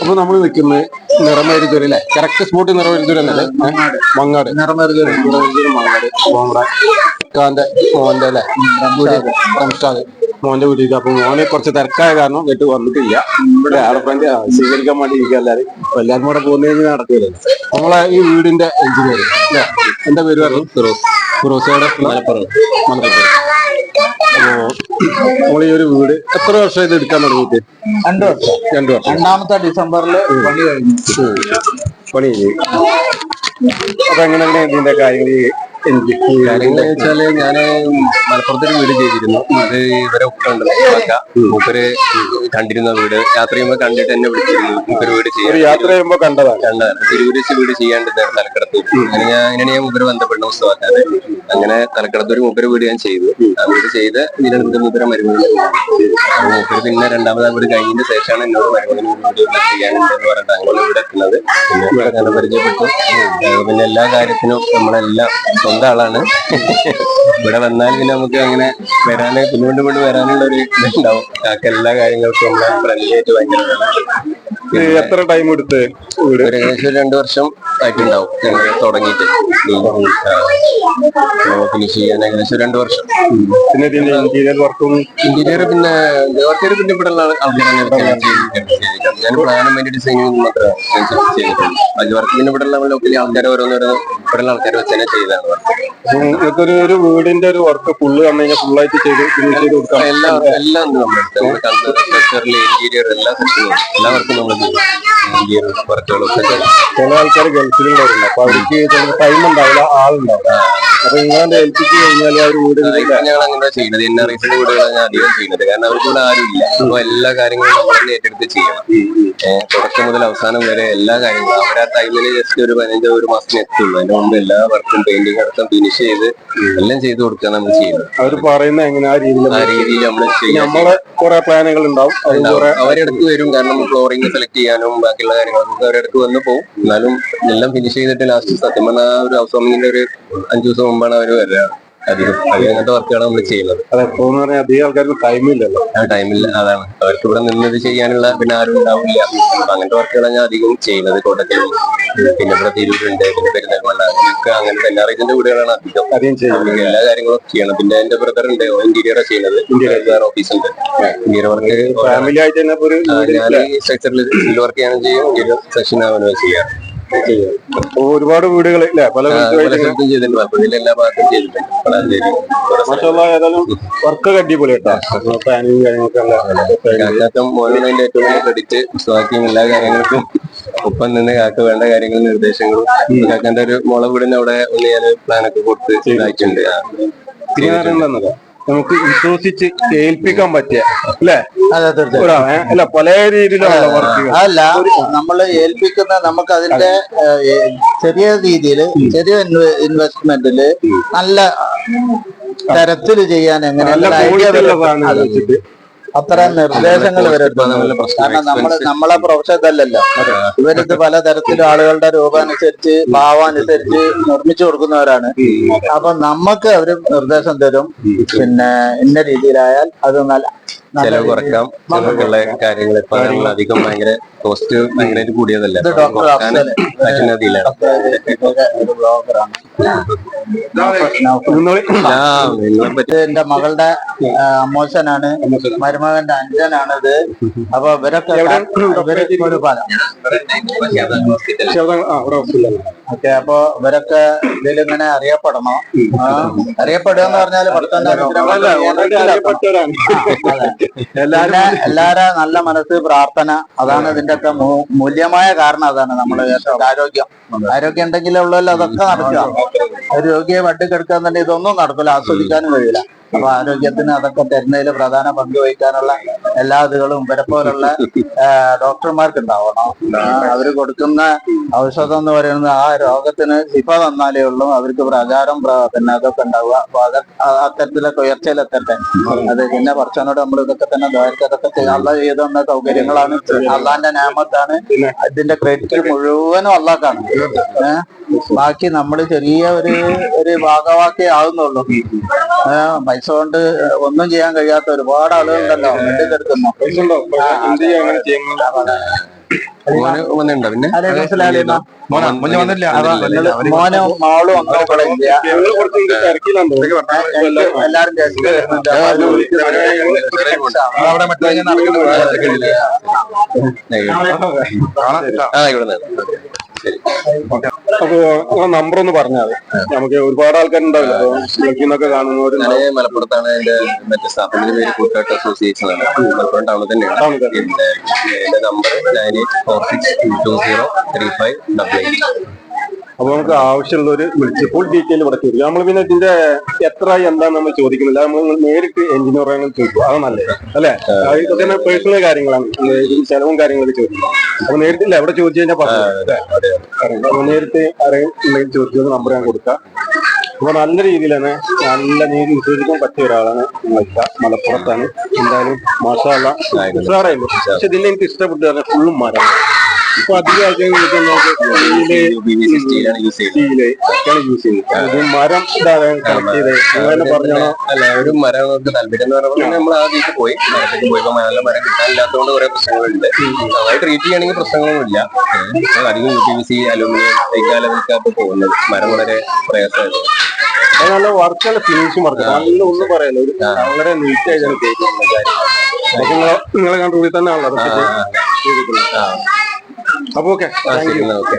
അപ്പൊ നമ്മൾ നിൽക്കുന്നത് നിറമേരിച്ചൂര് അല്ലേ കറക്റ്റ് സ്പോട്ട് എന്നല്ലേ? മങ്ങാട്. നമ്മുടെ ഇക്കാന്റെ മോന്റെ അല്ലേ സംസ്ഥാന മോന്റെ വീട്ടിൽ അപ്പൊ മോനെ കുറച്ച് തിരക്കായ കാരണം വീട്ടിൽ വന്നിട്ടില്ല. ഇവിടെ ഫ്രണ്ട് സ്വീകരിക്കാൻ വേണ്ടി ഇരിക്കുക എല്ലാരും എല്ലാരും കൂടെ പോകുന്നതിന് നടക്കില്ല നമ്മളെ ഈ വീടിന്റെ എഞ്ചിനീയർ അല്ലേ എന്റെ പേര് പറഞ്ഞു? ഫിറോസ്. ഫിറോസയുടെ മലപ്പുറം. മലപ്പുറം. നമ്മൾ ഈ ഒരു വീട് എത്ര വർഷം ഇത് എടുക്കാൻ തുടങ്ങിയിട്ട്? രണ്ടു വർഷം. രണ്ടു വർഷം. രണ്ടാമത്തെ ഡിസംബറിൽ പണി കഴിഞ്ഞു. പണി കഴിഞ്ഞു. അപ്പൊ എങ്ങനെ ഇതിന്റെ കാര്യങ്ങൾ എനിക്ക് കാര്യങ്ങൾ വെച്ചാൽ ഞാൻ മലപ്പുറത്തൊരു വീട് ചെയ്തിരുന്നു. അത് ഇവരെ ഉപ്പുണ്ടല്ലോ മൂപ്പര് കണ്ടിരുന്ന വീട്. യാത്ര ചെയ്യുമ്പോ കണ്ടിട്ട് എന്നെ വിളിച്ചിരുന്നു മൂപ്പര് വീട് ചെയ്യാൻ യാത്ര ചെയ്യുമ്പോ കണ്ടതാണ്. കണ്ടതാണ്. തിരുവൂര് വീട് ചെയ്യാണ്ട് തലക്കടത്ത്. അങ്ങനെ ഞാൻ അങ്ങനെ ഞാൻ മൂപ്പര് ബന്ധപ്പെട്ട പുസ്തകമാക്കാൻ അങ്ങനെ തലക്കടത്ത് ഒരു മൂപ്പര് വീട് ഞാൻ ചെയ്തു. ആ വീട് ചെയ്ത് ഇതിനടുത്ത് മൂപ്പര മരുമകൻ മൂപ്പര് പിന്നെ രണ്ടാമതാ വീട് കഴിഞ്ഞതിന് ശേഷമാണ് എന്നോട് വീട് ഇവിടെ ചെയ്യാനുണ്ടെന്ന് പറഞ്ഞിട്ട് അങ്ങനെ വീട് എത്തുന്നത്. ഇവിടെ പരിചയപ്പെട്ടു. പിന്നെ എല്ലാ കാര്യത്തിനും നമ്മളെല്ലാം സ്വന്തം ആളാണ്. ഇവിടെ വന്നാൽ പിന്നെ നമുക്ക് അങ്ങനെ വരാന് പിന്നോട്ട് കൊണ്ട് വരാനുള്ള ഒരു ഇതുണ്ടാവും. എല്ലാ കാര്യങ്ങൾക്കും നമ്മളെ ഫ്രണ്ട്ലി ആയിട്ട് ഭയങ്കര എത്ര ടൈം എടുത്ത് ഒരു ഏകദേശം രണ്ടു വർഷം ആയിട്ടുണ്ടാവും. ഞങ്ങൾ തുടങ്ങിയിട്ട്. ഫിനിഷ് ചെയ്യാൻ ഏകദേശം രണ്ടു വർഷം. പിന്നെ ഇതിന്റെ ഇന്റീരിയർ വർക്കും ഇന്റീരിയർ പിന്നെ വർക്ക് പിന്നെ ഇവിടെ ഉള്ള ആൾക്കാരാണ് ഞാൻ പ്ലാനും വേണ്ടി ഡിസൈനിങ് മാത്രമേ ചെയ്തിട്ടുള്ളൂ അത് വർക്ക് പിന്നെ ഇവിടെ ഉള്ള ലോക്കലി ആൾക്കാർ ഓരോന്നോരോ ഇവിടെ ഉള്ള ആൾക്കാർ വെച്ച് തന്നെ ചെയ്തതാണ് വർക്ക് ഇതൊരു ഒരു വീടിന്റെ ഒരു വർക്ക് ഫുള്ള് കണ്ടു കഴിഞ്ഞാൽ ഫുള്ളായിട്ട് ചെയ്ത് ഫിനിഷ് ചെയ്ത് കൊടുക്കാം. എല്ലാം എല്ലാം നമ്മൾ ഇന്റീരിയർ എല്ലാ സെക്ഷനും നമ്മൾ ചെയ്യും ഇന്റീരിയർ വർക്കുകളൊക്കെ ചില ആൾക്കാർ ഗൾഫിലുള്ളവരുണ്ട്. അപ്പൊ അവർക്ക് ടൈം ഉണ്ടാവില്ല ആളുണ്ടാവില്ല. അപ്പൊ നിങ്ങളെ ഏൽപ്പിച്ചു കഴിഞ്ഞാൽ അവർ ഒരു ഞങ്ങൾ അങ്ങനെ ചെയ്യുന്നത്. എൻ ആർ ഐസിന്റെ കൂടെയാണ് ഞാൻ അധികം ചെയ്യുന്നത്. കാരണം അവർക്ക് ഇവിടെ ആരുമില്ല. അപ്പൊ എല്ലാ കാര്യങ്ങളും നമ്മൾ തന്നെ ഏറ്റെടുത്ത് ചെയ്യണം. തുടക്കം മുതൽ അവസാനം വരെ എല്ലാ കാര്യങ്ങളും. അവർ ആ ടൈമിൽ ജസ്റ്റ് ഒരു പതിനഞ്ചോ ഒരു മാസത്തിന് എത്തുള്ളൂ. അതിന്റെ മുമ്പ് എല്ലാ വർക്കും പെയിന്റിംഗ് അടക്കം ഫിനിഷ് ചെയ്ത് എല്ലാം ചെയ്ത് കൊടുക്കുക നമ്മൾ ചെയ്യുന്നത്. അവർ പറയുന്ന എങ്ങനെ? ആ രീതിയിൽ ആ രീതിയിൽ നമ്മൾ നമ്മളെ കുറെ പ്ലാനുകൾ ഉണ്ടാവും. അവരെടുത്ത് വരും. കാരണം ഫ്ലോറിംഗ് സെലക്ട് ചെയ്യാനും ബാക്കിയുള്ള കാര്യങ്ങളൊക്കെ അവരെടുത്ത് വന്ന് പോകും എന്നാലും എല്ലാം ഫിനിഷ് ചെയ്തിട്ട് ലാസ്റ്റ് സത്യം പറഞ്ഞാൽ ഒരു ഹൗസ് വാമിങ്ങിന്റെ ഒരു അഞ്ചു ദിവസം മുമ്പാണ് അവർ വരിക. അധികം അങ്ങനത്തെ വർക്കുകളാണ് നമ്മൾ ചെയ്യുന്നത്. അത് എപ്പോന്ന് പറഞ്ഞാൽ അധികം ആൾക്കാർക്ക് ടൈമില്ലല്ലോ ആ ടൈമിൽ അതാണ്. അവർക്ക് ഇവിടെ നിന്നത് ചെയ്യാനുള്ള പിന്നെ ആരും ഉണ്ടാവില്ല. അപ്പൊ അങ്ങനത്തെ വർക്കുകളാണ് ഞാൻ അധികം ചെയ്യുന്നത്. കോട്ടയത്തിൽ പിന്നെ ഇവിടെ തിരൂരുണ്ട് പിന്നെ പെരുന്തൽമണ്ണ അങ്ങനെയൊക്കെ അങ്ങനത്തെ എല്ലാ റീജന്റെ വീടുകളാണ് അധികം. അധികം ചെയ്യും എല്ലാ കാര്യങ്ങളും ചെയ്യണം. പിന്നെ എന്റെ ബ്രദർ ഉണ്ട്. ഇന്റീരിയർ ചെയ്യുന്നത്. ഇന്റീരിയർ ഓഫീസ് ഉണ്ട്. ഇന്റീരിയർ വർക്ക് ഫാമിലി ആയിട്ട് തന്നെ ഒരു ഞാൻ സ്ട്രക്ചറിൽ വർക്ക് ചെയ്യാനും ചെയ്യും. ഇന്റീരിയർ സെക്ഷൻ ആവാനും ചെയ്യാം അപ്പൊ ഒരുപാട് വീടുകൾ പല സ്ഥലത്തും ചെയ്തിട്ടുണ്ട്. മലപ്പുറത്തിലെ എല്ലാ ഭാഗത്തും ചെയ്തിട്ടുണ്ട്. വളാഞ്ചേരി മാഷാല്ലാ, ഏതായാലും വർക്ക് അടിപൊളി കേട്ടോ പ്ലാനിങ് കാര്യങ്ങളൊക്കെ നല്ല കാക്കാക്കം മോനാണ് ഏറ്റവും വലിയ ക്രെഡിറ്റ് ബാക്കിയും എല്ലാ കാര്യങ്ങൾക്കും ഒപ്പം നിന്ന് കാക്ക വേണ്ട കാര്യങ്ങളും നിർദ്ദേശങ്ങളും കാക്കന്റെ ഒരു മുള വീടിന് അവിടെ ഒന്ന് ഞാൻ പ്ലാനൊക്കെ കൊടുത്ത്. പിന്നെ പറയുന്നത് നമുക്ക് വിശ്വസിച്ച് കേൾപ്പിക്കാൻ പറ്റിയ അല്ലേ? അതെ തീർച്ചയായും. അല്ല പല രീതിയിലുള്ള അല്ല നമ്മൾ ഏൽപ്പിക്കുന്ന നമുക്ക് അതിന്റെ ചെറിയ രീതിയിൽ ചെറിയ ഇൻവെസ്റ്റ്മെന്റിൽ നല്ല തരത്തിൽ ചെയ്യാൻ എങ്ങനെ അത്ര നിർദ്ദേശങ്ങൾ വരുത്തുന്നു നല്ല പ്രശ്നം കാരണം നമ്മൾ നമ്മളെ പ്രൊഫഷൻ ഇതല്ലല്ലോ. ഇവരിത് പലതരത്തിലും ആളുകളുടെ രൂപം അനുസരിച്ച് ഭാവം അനുസരിച്ച് നിർമ്മിച്ചു കൊടുക്കുന്നവരാണ്. അപ്പൊ നമുക്ക് അവർ നിർദ്ദേശം തരും. പിന്നെ ഇന്ന രീതിയിലായാൽ അത് നല്ല ചെലവ് കുറക്കാം ചെലവുള്ള കാര്യങ്ങൾ ഇപ്പൊ അധികം ഭയങ്കര കോസ്റ്റ് ഭയങ്കരമായിട്ട് കൂടിയതല്ല. ഡോക്ടർ ബ്ലോഗറാണ് എന്റെ മകളുടെ അമ്മോശനാണ്. മരുമകന്റെ അഞ്ചനാണ് ഇത് അപ്പൊ ഇവരൊക്കെ. ഓക്കെ അപ്പൊ ഇവരൊക്കെ ഇതിലിങ്ങനെ അറിയപ്പെടണോ? അറിയപ്പെടുക എന്ന് അറിയപ്പെട്ടവരാണ്. എല്ലാരും നല്ല മനസ്സ് പ്രാർത്ഥന അതാണ് ഇതിന്റെ ഒക്കെ മൂല്യമായ കാരണം അതാണ് നമ്മൾ ആരോഗ്യം. ആരോഗ്യം ഉണ്ടെങ്കിലേ ഉള്ളല്ലോ അതൊക്കെ നടക്കുക. രോഗിയെ വട്ടി കെടുക്കാൻ തന്നെ ഇതൊന്നും നടക്കില്ല ആസ്വദിക്കാനും കഴിയില്ല. അപ്പൊ ആരോഗ്യത്തിന് അതൊക്കെ തരുന്നതിൽ പ്രധാന പങ്ക് വഹിക്കാനുള്ള എല്ലാ ഇതുകളും ഇവരെ പോലുള്ള ഡോക്ടർമാർക്ക് ഉണ്ടാവണം അവർ കൊടുക്കുന്ന ഔഷധം എന്ന് പറയുന്നത് ആ രോഗത്തിന് ശിഫ വന്നാലേ ഉള്ളൂ. അവർക്ക് പ്രചാരം പ്ര- പിന്നെ അതൊക്കെ ഉണ്ടാവുക. അപ്പൊ അത് അത്തരത്തിലൊക്കെ ഉയർച്ചയിലെത്തട്ടെ അത് പിന്നെ പറച്ചനോട് നമ്മൾ ഇതൊക്കെ തന്നെ ദ്വാരത്തൊക്കെ അള്ള ചെയ്തുന്ന സൗകര്യങ്ങളാണ്. അള്ളാന്റെ നാമത്താണ് അതിന്റെ ക്രെഡിറ്റ് മുഴുവനും അള്ളാക്കാണ്. ബാക്കി നമ്മൾ ചെറിയ ഒരു ഒരു ഭാഗവാക്കേ ആവുന്നുള്ളൂ. പൈസ കൊണ്ട് ഒന്നും ചെയ്യാൻ കഴിയാത്ത ഒരുപാട് ആളുകളുണ്ടല്ലോ. മോനാ മോളും ഇല്ല. തോന്നുന്നു. എല്ലാരും വരുന്നുണ്ട്. അപ്പൊ. ആ നമ്പർ ഒന്ന് പറഞ്ഞാൽ നമുക്ക് ഒരുപാട് ആൾക്കാരുണ്ടാവില്ല. കാണുന്നവര് മലപ്പുറത്താണ് എന്റെ മറ്റേ സ്ഥാപനത്തിന്റെ പേര് കൂട്ടാട്ട് അസോസിയേഷൻ ആണ്. മലപ്പുറം ടൗണിൽ തന്നെയാണ്. എന്റെ number nine eight four six two zero three five double eight അപ്പൊ നമുക്ക് ആവശ്യമുള്ളവര് വിളിച്ച് ഫുൾ ഡീറ്റെയിൽ ഇവിടെ ചോദിക്കും. നമ്മൾ പിന്നെ ഇതിന്റെ എത്ര എന്താന്ന് നമ്മൾ ചോദിക്കുന്നില്ല. നമ്മൾ നേരിട്ട് എഞ്ചിനീയറിനെ ചോദിക്കും. അത് നല്ലത്. അല്ലെ? ഇതൊക്കെ പേഴ്സണൽ കാര്യങ്ങളാണ്. ചെലവും കാര്യങ്ങളൊക്കെ ചോദിക്കും. അപ്പൊ നേരിട്ടില്ല എവിടെ ചോദിച്ചു കഴിഞ്ഞാൽ പറഞ്ഞു നേരിട്ട് ആരെങ്കിലും ചോദിച്ചത് നമ്പർ ഞാൻ കൊടുക്കാം. അപ്പൊ നല്ല രീതിയിൽ തന്നെ നല്ല നീതി വിശ്വസിക്കാൻ പറ്റിയ ഒരാളാണ് നിങ്ങളൊക്കെ മലപ്പുറത്താണ്. എന്തായാലും മാഷാള്ള ഉഷാറായിരുന്നു പക്ഷെ ഇതിൽ എനിക്ക് ഇഷ്ടപ്പെട്ടു ഫുള്ളും മരം ഇപ്പൊ അധികം ആൾക്കാർ യൂസ് ചെയ്യുന്നത് ചെയ്യുന്നത്. മരം അല്ല ഒരു മരം താല്പര്യം എന്ന് പറയുമ്പോൾ നമ്മൾ ആ വീട്ടിൽ പോയി. മരത്തേക്ക് പോയപ്പോ നല്ല മരം കിട്ടാനില്ലാത്തതുകൊണ്ട് കുറെ പ്രശ്നങ്ങളുണ്ട്. നന്നായി ട്രീറ്റ് ചെയ്യണമെങ്കിൽ പ്രശ്നങ്ങളൊന്നുമില്ല. അധികം U P V C aluminium തൈക്കാലൊക്കെ പോകുന്നത്. മരം വളരെ പ്രയാസമായിരുന്നു. നല്ല വർക്കുള്ള ഫിനിഷിംഗ് വർക്ക് നല്ല ഒന്നും പറയാനില്ല ഒരു വളരെ നീറ്റ് ആയിട്ടാണ് നിങ്ങളെ കണ്ടുകൂടി തന്നെ ആണല്ലോ അപ്പൊ ഓക്കെ ആ, ശരി ഓക്കെ